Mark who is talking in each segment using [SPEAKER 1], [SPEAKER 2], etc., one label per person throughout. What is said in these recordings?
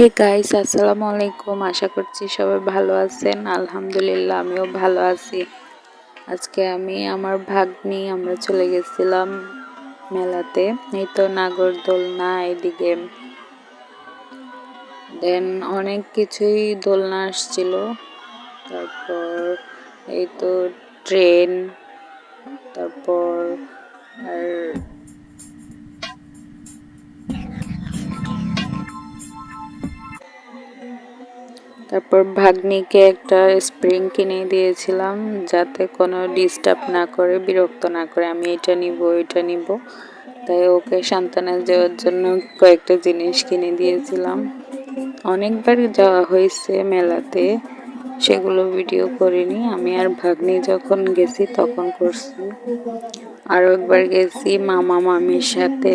[SPEAKER 1] Hey guys আসসালামু আলাইকুম আশা করছি সবাই ভালো আছেন। আলহামদুলিল্লাহ, আমিও ভালো আছি। আজকে আমি আমার ভাগ্নি, আমরা চলে গেছিলাম মেলাতে। এই তো নাগরদোলনা এদিকে। দেন অনেক কিছুই দোলনা আসছিল। তারপর এই তো ট্রেন, তারপর আর তারপর ভাগ্নিকে একটা স্প্রিং কিনে দিয়েছিলাম যাতে কোনো ডিস্টার্ব না করে, বিরক্ত না করে। আমি এটা নিব এটা নিব। তাই ওকে সান্ত্বনা দেওয়ার জন্য কয়েকটা জিনিস কিনে দিয়েছিলাম। অনেকবার যাওয়া হয়েছে মেলাতে, সেগুলো ভিডিও করিনি। আমি আর ভাগ্নি যখন গেছি তখন করছি। আরও একবার গেছি মামা মামির সাথে।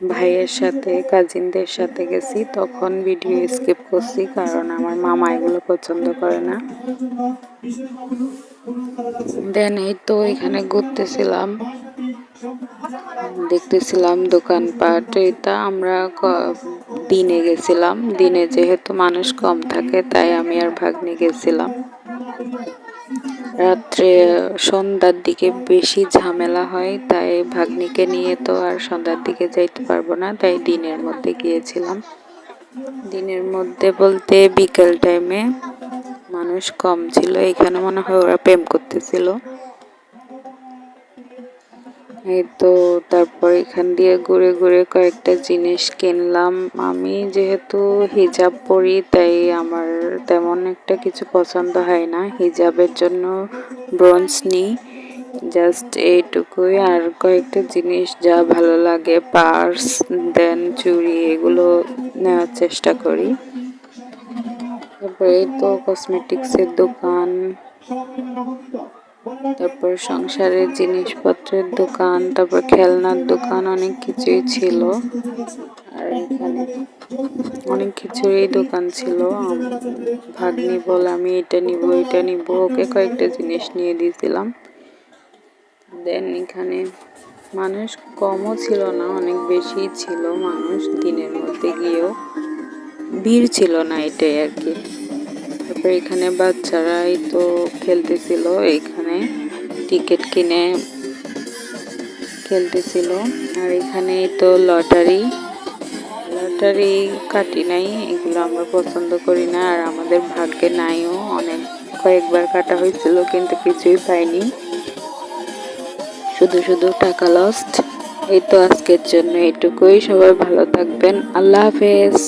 [SPEAKER 1] ভাইয়ের সাথে কাজিনদের সাথে গেছি। তখন ভিডিও স্কিপ করছি কারণ আমার মামা এগুলো পছন্দ করে না। দেন এই তো এখানে ঘুরতেছিলাম। দেখতেছিলাম দোকানপাট। এটা আমরা দিনে গেছিলাম। দিনে যেহেতু মানুষ কম থাকে, তাই আমি আর ভাগ্নে গেছিলাম। রাত্রে সন্ধ্যার দিকে বেশি ঝামেলা হয়, তাই ভাগ্নিকে নিয়ে তো আর সন্ধ্যার দিকে যাইতে পারব না, তাই দিনের মধ্যে গিয়েছিলাম। দিনের মধ্যে বলতে বিকেল টাইমে মানুষ কম ছিল, এখানে মনে হয় ওরা প্রেম করতেছিল। এই তো তারপর এখান দিয়ে ঘুরে ঘুরে কয়েকটা জিনিস কিনলাম। আমি যেহেতু হিজাব পরি, তাই আমার তেমন একটা কিছু পছন্দ হয় না। হিজাবের জন্য ব্রঞ্জ নিই। জাস্ট এইটুকুই। আর কয়েকটা জিনিস যা ভালো লাগে, পার্স, দেন চুড়ি, এগুলো নেওয়ার চেষ্টা করি। তারপরে তো কসমেটিক্সের দোকান। তারপর সংসারের জিনিসপত্রের দোকান, তারপর খেলনার দোকান, অনেক কিছুই ছিল। আর এখানে অনেক কিছুরই দোকান ছিল। ভাগ্নি বল আমি এটা নিব এটা নিব, ওকে কয়েকটা জিনিস নিয়ে দিয়েছিলাম। দেন এখানে মানুষ কমও ছিল না, অনেক বেশি ছিল মানুষ দিনের মধ্যে গিয়েও। ভিড় ছিল না এটাই আর কি। এখানে বাচ্চারাই তো খেলতেছিল, এখানে টিকিট কিনে খেলতেছিল। আর এখানে তো লটারি। লটারি কাটি নাই, এগুলো আমরা পছন্দ করি না, আর আমাদের ভাগ্যে নাইও। অনেক কয়েকবার কাটা হয়েছিল, কিন্তু কিছুই পাইনি। শুধু শুধু টাকা লস্ট এই তো আজকের জন্য এটুকুই। সবাই ভালো থাকবেন। আল্লাহ হাফেজ।